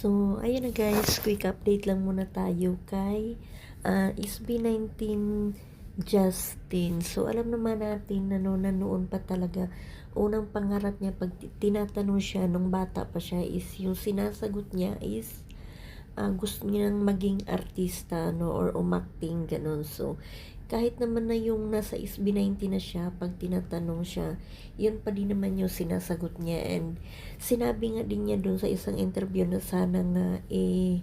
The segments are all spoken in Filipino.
So, ayun na guys, quick update lang muna tayo kay ah, SB19 Justin. So, alam naman natin na no, na noon pa talaga, unang pangarap niya pag ti- tinatanong siya nung bata pa siya is yung sinasagot niya is ah, gusto niyang maging artista no or umakting ganun. So, kahit naman na yung nasa SB19 na siya, pag tinatanong siya, yun pa din naman yung sinasagot niya. And sinabi nga din niya dun sa isang interview na sana nga eh,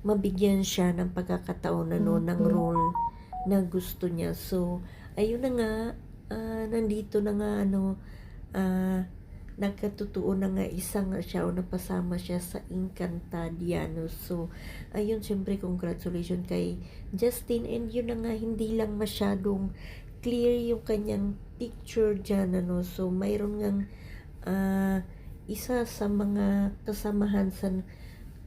mabigyan siya ng pagkakataon na no, ng role na gusto niya. So, ayun na nga, ah, nandito na nga ano, ah, nagkatotoo na nga isa nga siya o napasama siya sa Encantadiano. So, ayun, syempre, congratulations kay Justin. And yun na nga, hindi lang masyadong clear yung kanyang picture dyan. Ano. So, mayroon ngang ah, isa sa mga kasamahan sa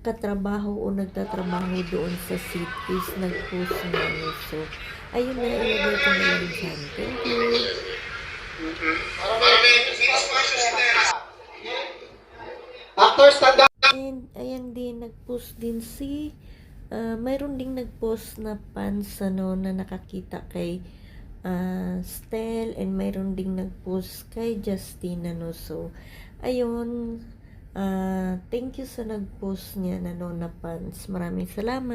katrabaho o nagtatrabaho doon sa seat is nag-post na. ano. So, ayun na, ilagay ko na lang dyan. Thank you. Actor stand up. And ayan din, nag-post din si, ah, mayroon ding nag-post na fans ano, na nakakita kay ah, Stel and mayroon ding nag-post kay Justin ano. So, ayun, ah, thank you sa nag-post niya ano, na fans. Maraming salamat.